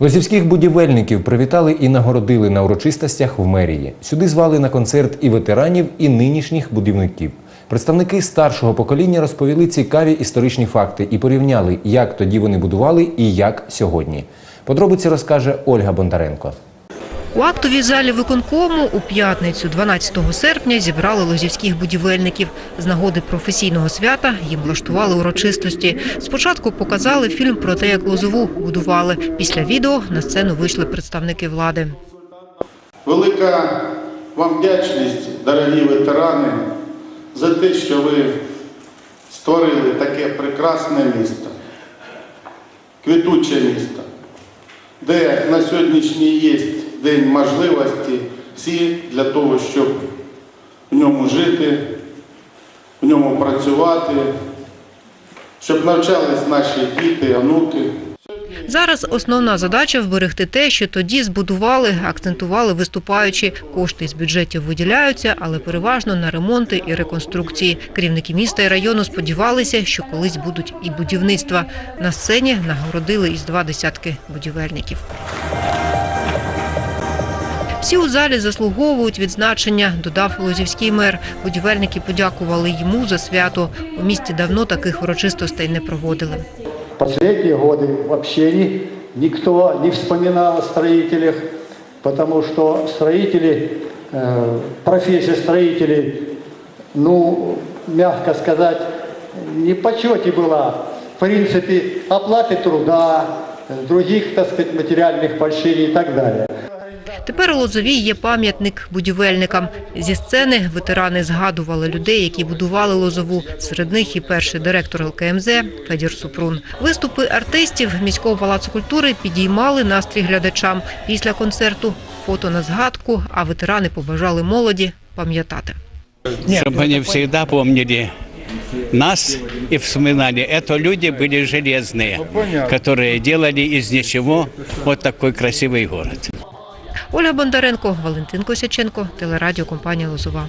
Лозівських будівельників привітали і нагородили на урочистостях в мерії. Сюди звали на концерт і ветеранів, і нинішніх будівників. Представники старшого покоління розповіли цікаві історичні факти і порівняли, як тоді вони будували і як сьогодні. Подробиці розкаже Ольга Бондаренко. У актовій залі виконкому у п'ятницю, 12 серпня, зібрали лозівських будівельників. З нагоди професійного свята їм влаштували урочистості. Спочатку показали фільм про те, як лозову будували. Після відео на сцену вийшли представники влади. Велика вам вдячність, дорогі ветерани, за те, що ви створили таке прекрасне місто, квітуче місто, де на сьогоднішній є день можливості всі для того, щоб в ньому жити, в ньому працювати, щоб навчались наші діти, онуки. Зараз основна задача вберегти те, що тоді збудували, акцентували виступаючи. Кошти з бюджетів виділяються, але переважно на ремонти і реконструкції. Керівники міста і району сподівалися, що колись будуть і будівництва. На сцені нагородили із два десятки будівельників. Всі у залі заслуговують відзначення, додав лозівський мер. Будівельники подякували йому за свято. У місті давно таких урочистостей не проводили. Последние годы вообще ни, никто не вспоминал о строителях, потому что строители, э, профессия строителей, ну, мягко сказать, не почете была. В принципе, оплаты труда, э, других, так сказать, материальных поощрений и так далее. Тепер у Лозовій є пам'ятник будівельникам. Зі сцени ветерани згадували людей, які будували Лозову. Серед них і перший директор ЛКМЗ Федір Супрун. Виступи артистів міського палацу культури підіймали настрій глядачам. Після концерту фото на згадку, а ветерани побажали молоді пам'ятати. чтобы они всегда помнили нас и вспоминали. Это люди были железные, которые делали из ничего вот такой красивый город. Ольга Бондаренко, Валентин Косяченко, телерадіокомпанія Лозова.